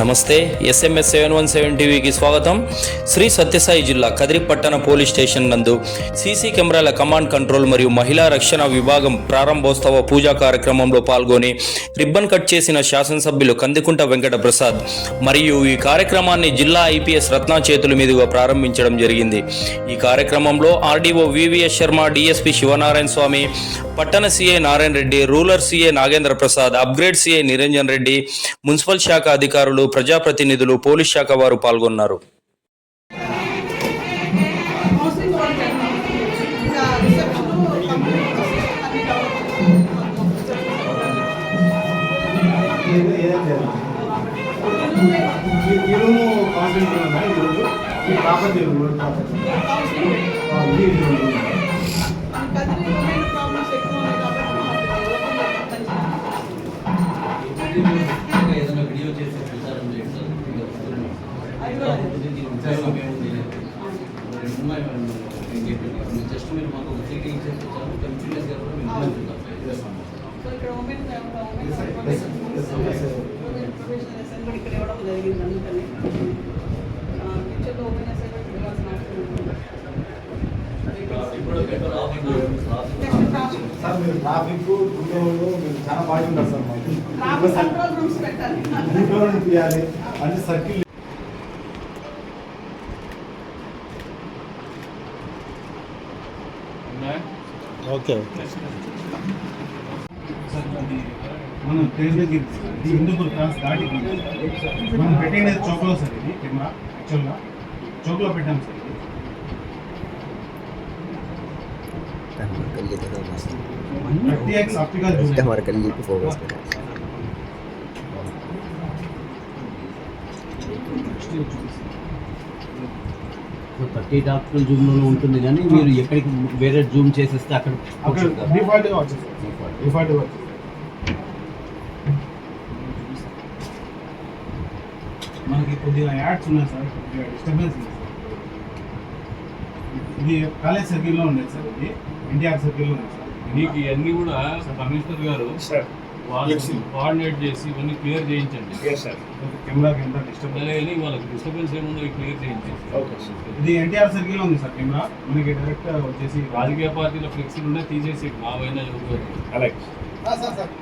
నమస్తే SMS seven one seven టీవీకి స్వాగతం. శ్రీ సత్యసాయి జిల్లా కదిరి పట్టణ పోలీస్ స్టేషన్ నందు సీసీ కెమెరాల కమాండ్ కంట్రోల్ మరియు మహిళా రక్షణ విభాగం ప్రారంభోత్సవ పూజా కార్యక్రమంలో పాల్గొని రిబ్బన్ కట్ చేసిన శాసనసభ్యులు కందికుంట వెంకట ప్రసాద్ మరియు ఈ కార్యక్రమాన్ని జిల్లా ఐపీఎస్ రత్నా చేతుల మీదుగా ప్రారంభించడం జరిగింది. ఈ కార్యక్రమంలో RDO VVS Sharma DSP Sivanarayana Swamy పట్టణ CI Narayana Reddy rural CI Nagendra Prasad upgrade CI Niranjan Reddy municipal శాఖ అధికారులు ప్రజాప్రతినిధులు పోలీస్ శాఖ వారు పాల్గొన్నారు హౌసింగ్ జస్ట్ మీరు మాకు చీటీ ఇచ్చేసి చాలు. కంప్యూటర్స్ గారు కూడా మేము ఇక్కడ ఇవ్వడం జరిగింది అందుకని ఫ్యూచర్లో ఇవ్వాల్సిన అవసరం సార్ మీరు ట్రాఫిక్ గుంటూరులో మీరు చాలా బాగా ఉంటారు సార్ మాకు ట్రాఫిక్ కంట్రోల్ రూమ్స్ పెట్టాలి గుంటూరు తీయాలి అన్ని సర్కిల్ ఓకే ఓకే మనం ట్రైన్ దగ్గర ఇది హిందూపూర్ క్రాస్ దాటి మనం పెట్టినది చౌక్లో సార్ ఇది కెమెరా యాక్చువల్గా చౌక్లో పెట్టాం సార్ ఇది हमारे गली का नाम मस्त థర్టీ ఎక్స్ ఇప్పుడు ప్రతి డాక్టర్ జూమ్లోనే ఉంటుంది కానీ మీరు ఎక్కడికి వేరే జూమ్ చేసేస్తే అక్కడ మనకి కొద్దిగా యాడ్స్ ఉన్నాయి సార్ కొద్దిగా డిస్టర్బెన్స్ ఉంది ఇది కాలేజ్ సర్కిల్లో ఉండేది సార్ ఇది ఎన్టీఆర్ సర్కిల్లో ఉంది సార్. మీకు ఇవన్నీ కూడా కమిషనర్ గారు కోఆర్డినేట్ చేసి ఇవన్నీ క్లియర్ చేయించండి. కెమెరా కెమెరా డిస్టర్బెన్స్ అలాగే వాళ్ళకి డిస్టర్బెన్స్ ఏముందో క్లియర్ చేయించండి. ఇది ఎన్టీఆర్ సర్కిల్లో ఉంది సార్ కెమెరా. మనకి డైరెక్ట్ వచ్చేసి రాజకీయ పార్టీల ఫ్లెక్సీలు ఉండే తీసేసి మావైనా ఎవరు అలాగే సార్ సార్.